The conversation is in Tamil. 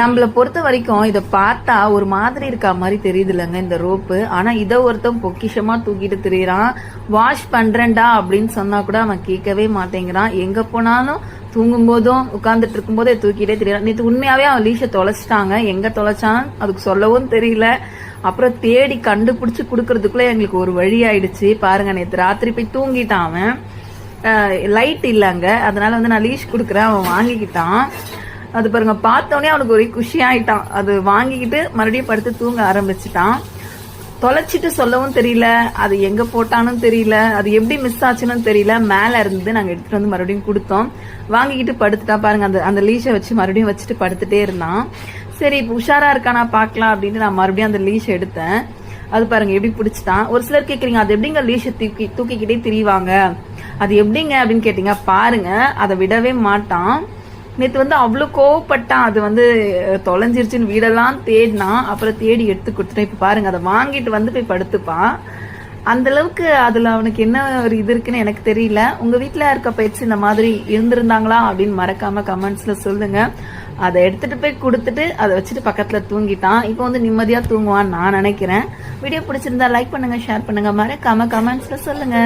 நம்மள பொறுத்த வரைக்கும் இதை பார்த்தா ஒரு மாதிரி இருக்கா மாதிரி தெரியுது இல்லைங்க இந்த ரோப்பு. ஆனா இதை ஒருத்தன் பொக்கிஷமா தூக்கிட்டு திரியறான். வாஷ் பண்றேன்டா அப்படின்னு சொன்னா கூட அவன் கேட்கவே மாட்டேங்கிறான். எங்க போனாலும் தூங்கும் போதும் உட்காந்துட்டு இருக்கும் போதே தூக்கிட்டே தெரியறான். நேற்று உண்மையாவே அவன் லீஷை தொலைச்சிட்டாங்க. எங்க தொலைச்சான்? அதுக்கு சொல்லவும் தெரியல. அப்புறம் தேடி கண்டுபிடிச்சு கொடுக்கறதுக்குள்ள எங்களுக்கு ஒரு வழி ஆயிடுச்சு. பாருங்க நேற்று ராத்திரி போய் தூங்கிட்டான் அவன். லைட் இல்லைங்க. அதனால வந்து நான் லீஷ் கொடுக்குறேன். அவன் வாங்கிக்கிட்டான். அது பாருங்க பார்த்தோன்னே அவனுக்கு ஒரே குஷி ஆயிட்டான். அது வாங்கிக்கிட்டு மறுபடியும் படுத்து தூங்க ஆரம்பிச்சிட்டான். தொலைச்சிட்டு சொல்லவும் தெரியல அது எங்க போட்டானும் தெரியல அது எப்படி மிஸ் ஆச்சுன்னு தெரியல. மேல இருந்து நாங்க எடுத்துட்டு வந்து மறுபடியும் கொடுத்தோம். வாங்கிக்கிட்டு படுத்துட்டா பாருங்க அந்த அந்த லீஷை வச்சு மறுபடியும் வச்சுட்டு படுத்துட்டே இருந்தான். சரி இப்போ உஷாரா இருக்கானா பார்க்கலாம் அப்படின்னு நான் மறுபடியும் அந்த லீஷ் எடுத்தேன். அது பாருங்க எப்படி பிடிச்சிட்டான். ஒரு சிலர் கேக்குறீங்க அது எப்படிங்க லீஷை தூக்கி தூக்கிக்கிட்டே திரிவாங்க? அது எப்படிங்க? அப்படின்னு கேட்டீங்க பாருங்க அதை விடவே மாட்டான். நேத்து வந்து அவ்வளோ கோவப்பட்டான். அது வந்து தொலைஞ்சிருச்சுன்னு வீடெல்லாம் தேடினான். அப்புறம் தேடி எடுத்து கொடுத்துட்டேன். இப்ப பாருங்க அதை வாங்கிட்டு வந்து போய் படுத்துப்பான் அந்த அளவுக்கு அதுல அவனுக்கு என்ன ஒரு இது இருக்குன்னு எனக்கு தெரியல. உங்க வீட்டில் இருக்க பயிற்சி இந்த மாதிரி இருந்திருந்தாங்களா அப்படின்னு மறக்காம கமெண்ட்ஸ்ல சொல்லுங்க. அதை எடுத்துட்டு போய் கொடுத்துட்டு அதை வச்சுட்டு பக்கத்துல தூங்கிட்டான். இப்போ வந்து நிம்மதியா தூங்குவான்னு நான் நினைக்கிறேன். வீடியோ பிடிச்சிருந்தா லைக் பண்ணுங்க ஷேர் பண்ணுங்க. மறக்காம கமெண்ட்ஸ்ல சொல்லுங்க.